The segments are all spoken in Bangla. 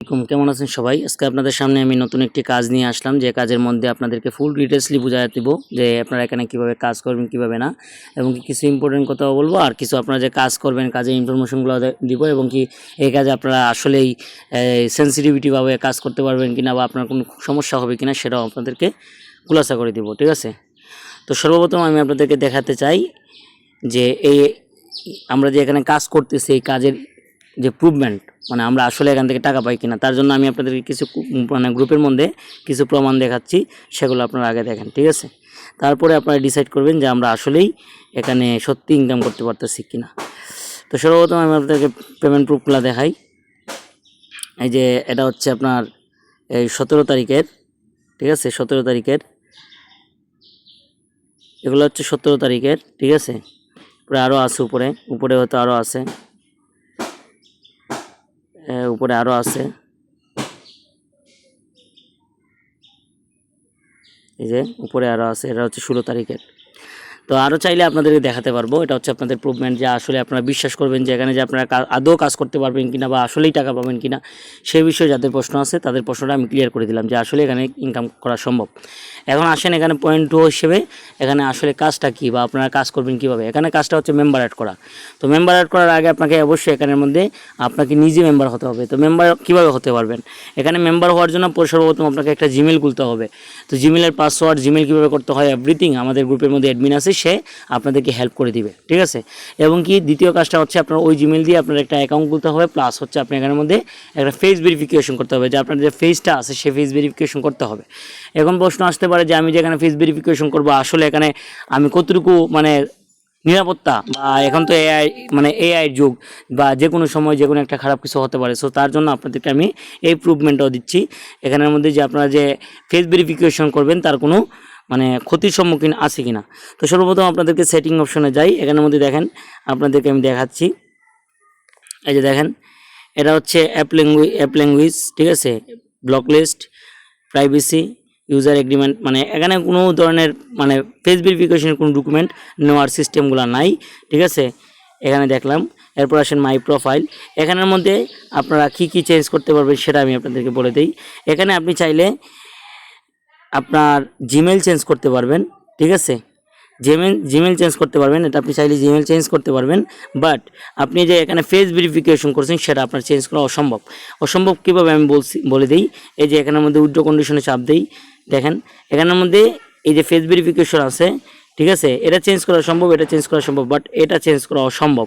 আসসালামাইকুম কেমন আছেন সবাই? আজকে আপনাদের সামনে আমি নতুন একটি কাজ নিয়ে আসলাম। যে কাজের মধ্যে আপনাদেরকে ফুল ডিটেলসলি বুঝাই দিব যে আপনারা এখানে কীভাবে কাজ করবেন, কীভাবে না। এবং কি কিছু ইম্পর্টেন্ট কথাও বলব। আর কিছু আপনারা যে কাজ করবেন, কাজের ইনফরমেশনগুলো দিব এবং কি এই কাজে আপনারা আসলেই সেন্সিটিভিটিভাবে কাজ করতে পারবেন কিনা বা আপনার কোনো সমস্যা হবে কিনা সেটাও আপনাদেরকে খুলাসা করে দিব, ঠিক আছে? তো সর্বপ্রথম আমি আপনাদেরকে দেখাতে চাই যে এই আমরা যে এখানে কাজ করতেছি, এই কাজের যে প্রুভমেন্ট মানে আমরা আসলে এখান থেকে টাকা পাই কিনা, তার জন্য আমি আপনাদেরকে কিছু মানে গ্রুপের মধ্যে কিছু প্রমাণ দেখাচ্ছি, সেগুলো আপনারা আগে দেখেন, ঠিক আছে? তারপরে আপনারা ডিসাইড করবেন যে আমরা আসলেই এখানে সত্যি ইনকাম করতে পারতেছি কিনা। তো সর্বপ্রথম আমি আপনাদেরকে পেমেন্ট প্রুফগুলো দেখাই। এই যে এটা হচ্ছে আপনার এই সতেরো তারিখের, ঠিক আছে? সতেরো তারিখের। এগুলো হচ্ছে সতেরো তারিখের, ঠিক আছে? উপরে আরও আছে উপরে উপরে হয়তো আরও আছে। উপরে আরও আছে। এই যে উপরে আরও আছে এটা হচ্ছে ষোলো তারিখের। তো আরও চাইলে আপনাদেরকে দেখাতে পারব। এটা হচ্ছে আপনাদের প্রুভমেন্ট যে আসলে আপনারা বিশ্বাস করবেন যে এখানে যে আপনারা আদৌ কাজ করতে পারবেন কিনা বা আসলেই টাকা পাবেন কিনা সেই বিষয়ে যাদের প্রশ্ন আছে তাদের প্রশ্নটা আমি ক্লিয়ার করে দিলাম যে আসলে এখানে ইনকাম করা সম্ভব। এখন আসেন এখানে পয়েন্ট টু হিসেবে, এখানে আসলে কাজটা কী বা আপনারা কাজ করবেন কীভাবে? এখানে কাজটা হচ্ছে মেম্বার অ্যাড করা। তো মেম্বার অ্যাড করার আগে আপনাকে অবশ্যই এখানের মধ্যে আপনাকে নিজে মেম্বার হতে হবে। তো মেম্বার কীভাবে হতে পারবেন? এখানে মেম্বার হওয়ার জন্য পর- সর্বপ্রথম আপনাকে একটা জিমেল খুলতে হবে। তো জিমেলের পাসওয়ার্ড জিমেল কীভাবে করতে হয়? এভরিথিং আমাদের গ্রুপের মধ্যে অ্যাডমিন আছে সে আপনাদেরকে হেল্প করে দিবে, ঠিক আছে? এবং কি দ্বিতীয় কাজটা হচ্ছে আপনার ওই জিমেল দিয়ে আপনার একটা অ্যাকাউন্ট খুলতে হবে প্লাস হচ্ছে আপনি এখানের মধ্যে একটা ফেস ভেরিফিকেশন করতে হবে, যে আপনার যে ফেসটা আছে সেই ফেস ভেরিফিকেশন করতে হবে। এখন প্রশ্ন আসতে পারে যে আমি যে এখানে ফেস ভেরিফিকেশন করব, আসলে এখানে আমি কতটুকু মানে নিরাপত্তা বা এখন তো এআই মানে এআই যুগ বা যে কোনো সময় যে কোনো একটা খারাপ কিছু হতে পারে। সো তার জন্য আপনাদেরকে আমি এই প্রুভমেন্টটাও দিচ্ছি। এখানের মধ্যে যে আপনারা যে ফেস ভেরিফিকেশন করবেন, তার কোনো মানে ক্ষতির সম্মুখীন আছে কিনা। তো সর্বপ্রথম আপনাদেরকে সেটিং অপশনে যাই, এখানের মধ্যে দেখেন, আপনাদেরকে আমি দেখাচ্ছি। এই যে দেখেন, এটা হচ্ছে অ্যাপ ল্যাঙ্গুয়েজ অ্যাপ ল্যাঙ্গুয়েজ ঠিক আছে? Block list privacy user agreement মানে এখানে কোনো ধরনের মানে ফেস ভেরিফিকেশনের কোনো ডকুমেন্ট নেওয়ার সিস্টেমগুলো নাই, ঠিক আছে? এখানে দেখলাম, এরপর আসেন মাই প্রোফাইল এখানের মধ্যে আপনারা কি কি চেঞ্জ করতে পারবেন সেটা আমি আপনাদেরকে বলে দিই। এখানে আপনি চাইলে আপনার জিমেল চেঞ্জ করতে পারবেন, ঠিক আছে? জিমেল জিমেল চেঞ্জ করতে পারবেন, এটা আপনি চাইলে জিমেল চেঞ্জ করতে পারবেন বাট আপনি যে এখানে ফেস ভেরিফিকেশন করছেন, সেটা আপনার চেঞ্জ করা অসম্ভব। অসম্ভব কীভাবে আমি বলছি, বলে দিই? এই যে এখানের মধ্যে উইড্রো কন্ডিশনে চাপ দিই, দেখেন, এখানের মধ্যে এই যে ফেস ভেরিফিকেশন আছে, ঠিক আছে? এটা চেঞ্জ করা সম্ভব এটা চেঞ্জ করা সম্ভব বাট এটা চেঞ্জ করা অসম্ভব।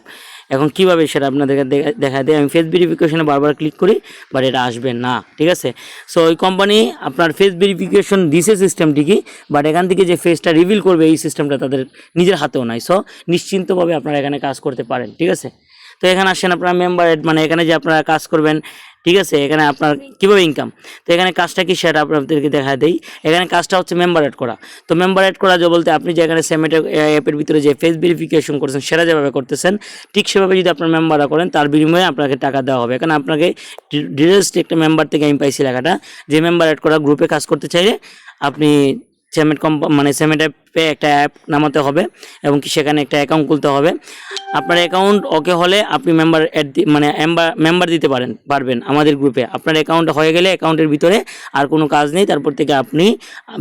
এখন কীভাবে সেটা আপনাদেরকে দেখা- দেয়, আমি ফেস ভেরিফিকেশনে বারবার ক্লিক করি বাট এটা আসবে না, ঠিক আছে? সো ওই কোম্পানি আপনার ফেস ভেরিফিকেশন দিছে সিস্টেমটিকে বাট এখান থেকে যে ফেসটা রিভিল করবে, এই সিস্টেমটা তাদের নিজের হাতেও নাই। সো নিশ্চিন্তভাবে আপনারা এখানে কাজ করতে পারেন, ঠিক আছে? তো এখানে আসেন আপনারা মেম্বার মানে এখানে যে আপনারা কাজ করবেন ঠিক আছে? এখানে আপনার কীভাবে ইনকাম তো এখানে কাজটা কি সেটা আপনাদেরকে দেখা দেই। এখানে কাজটা হচ্ছে মেম্বার অ্যাড করা। তো মেম্বার অ্যাড করা যে বলতে আপনি যে এখানে সেমেটের অ্যাপের ভিতরে যে ফেস ভেরিফিকেশন করছেন সেটা যেভাবে করতেছেন ঠিক সেভাবে যদি আপনার মেম্বাররা করেন তার বিনিময়ে আপনাকে টাকা দেওয়া হবে। এখানে আপনাকে ডিটেলস একটা মেম্বার থেকে আমি পাইছি লেখাটা। যে মেম্বার অ্যাড করা গ্রুপে কাজ করতে চাইলে আপনি সেমেট কম্প মানে সেমেট অ্যাপে একটা অ্যাপ নামাতে হবে এবং কি সেখানে একটা অ্যাকাউন্ট খুলতে হবে। আপনার অ্যাকাউন্ট ওকে হলে আপনি মেম্বার অ্যাড মানে মেম্বার দিতে পারেন, পারবেন আমাদের গ্রুপে আপনার অ্যাকাউন্ট হয়ে গেলে অ্যাকাউন্টের ভিতরে আর কোনো কাজ নেই, তারপর থেকে আপনি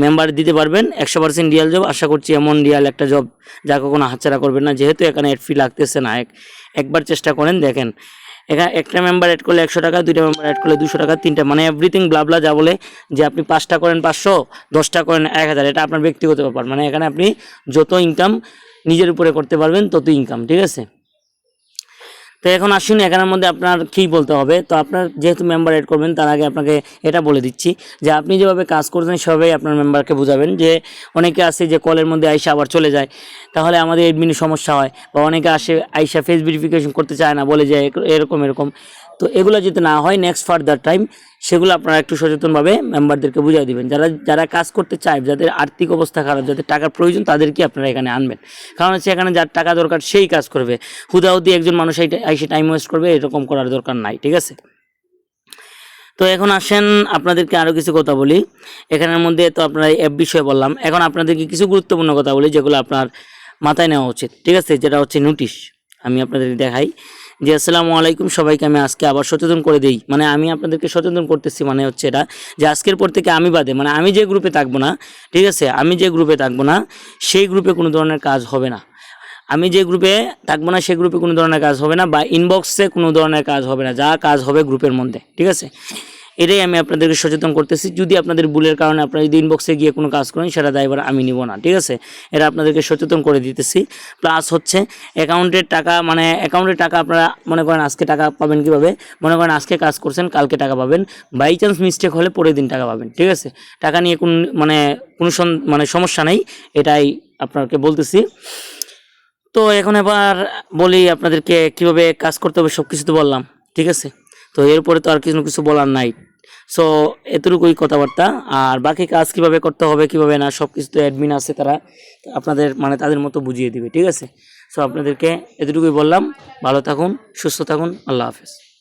মেম্বার দিতে পারবেন। একশো পার্সেন্ট রিয়াল জব আশা করছি এমন রিয়াল একটা জব যা কখনো হাতছাড়া করবেন না, যেহেতু এখানে অ্যাড ফি লাগতেছে না। এক, একবার চেষ্টা করেন, দেখেন। এখানে একটা মেম্বার অ্যাড করলে একশো টাকা, দুইটা মেম্বার অ্যাড করলে দুশো টাকা, তিনটা মানে এভরিথিং ব্লাবলা যা বলে যে আপনি পাঁচটা করেন পাঁচশো, দশটা করেন এক হাজার, এটা আপনার ব্যক্তিগত ব্যাপার। মানে এখানে আপনি যত ইনকাম নিজের উপরে করতে পারবেন তত ইনকাম ঠিক আছে? তো এখন আসুন, এখানের মধ্যে আপনার কী বলতে হবে? তো আপনার যেহেতু মেম্বার এড করবেন, তার আগে আপনাকে এটা বলে দিচ্ছি যে আপনি যেভাবে কাজ করছেন, সেভাবেই আপনার মেম্বারকে বোঝাবেন। যে অনেকে আসে যে কলের মধ্যে আইসা আবার চলে যায়, তাহলে আমাদের এডমিনের সমস্যা হয়। বা অনেকে আসে আইসা ফেস ভেরিফিকেশন করতে চায় না, বলে যে এরকম এরকম। তো এগুলো যাতে না হয় নেক্সট ফার্দার টাইম সেগুলো আপনারা একটু সচেতনভাবে মেম্বারদেরকে বুঝিয়ে দিবেন। যারা যারা কাজ করতে চায়, যাদের আর্থিক অবস্থা খারাপ, যাদের টাকার প্রয়োজন, তাদেরকে আপনারা এখানে আনবেন। কারণ হচ্ছে এখানে যার টাকা দরকার, সেই কাজ করবে। হুদাহুদি একজন মানুষ এসে টাইম ওয়েস্ট করবে, এরকম করার দরকার নাই, ঠিক আছে? তো এখন আসেন, আপনাদেরকে আরও কিছু কথা বলি। এখানের মধ্যে তো আপনারা অ্যাপ বিষয়ে বললাম। এখন আপনাদেরকে কিছু গুরুত্বপূর্ণ কথা বলি, যেগুলো আপনার মাথায় নেওয়া উচিত, ঠিক আছে? যেটা হচ্ছে নোটিশ আমি আপনাদেরকে দেখাই। যে, আসসালামু আলাইকুম, সবাইকে আমি আজকে আবার সচেতন করে দিই। মানে আমি আপনাদেরকে সচেতন করতেছি মানে হচ্ছে এটা যে, আজকের পর থেকে আমি বাদে মানে আমি যে গ্রুপে থাকব না, ঠিক আছে? আমি যে গ্রুপে থাকব না, সেই গ্রুপে কোনো ধরনের কাজ হবে না। আমি যে গ্রুপে থাকব না, সেই গ্রুপে কোনো ধরনের কাজ হবে না বা ইনবক্সে কোনো ধরনের কাজ হবে না, যা কাজ হবে গ্রুপের মধ্যে, ঠিক আছে? এটাই আমি আপনাদেরকে সচেতন করতেছি। যদি আপনাদের ভুলের কারণে আপনারা যদি ইনবক্সে গিয়ে কোনো কাজ করেন, সেটা দায়বার আমি নিব না, ঠিক আছে? এটা আপনাদেরকে সচেতন করে দিতেছি। প্লাস হচ্ছে অ্যাকাউন্টের টাকা মানে অ্যাকাউন্টের টাকা আপনারা মনে করেন আজকে টাকা পাবেন কীভাবে? মনে করেন আজকে কাজ করছেন, কালকে টাকা পাবেন। বাই চান্স মিস্টেক হলে পরের দিন টাকা পাবেন, ঠিক আছে? টাকা নিয়ে কোন মানে কোনো মানে সমস্যা নেই, এটাই আপনাকে বলতেছি। তো এখন এবার বলি আপনাদেরকে কীভাবে কাজ করতে হবে সব কিছু তো বললাম, ঠিক আছে? তো এরপরে তো আর কিছু কিছু বলার নাই। সো এতটুকুই কথাবার্তা। আর বাকি কাজ কীভাবে করতে হবে, কীভাবে না সব কিছু তো অ্যাডমিন আছে তারা। আপনাদের মানে তাদের মতো বুঝিয়ে দিবে, ঠিক আছে? সো আপনাদেরকে এতটুকুই বললাম। ভালো থাকুন, সুস্থ থাকুন, আল্লাহ হাফেজ।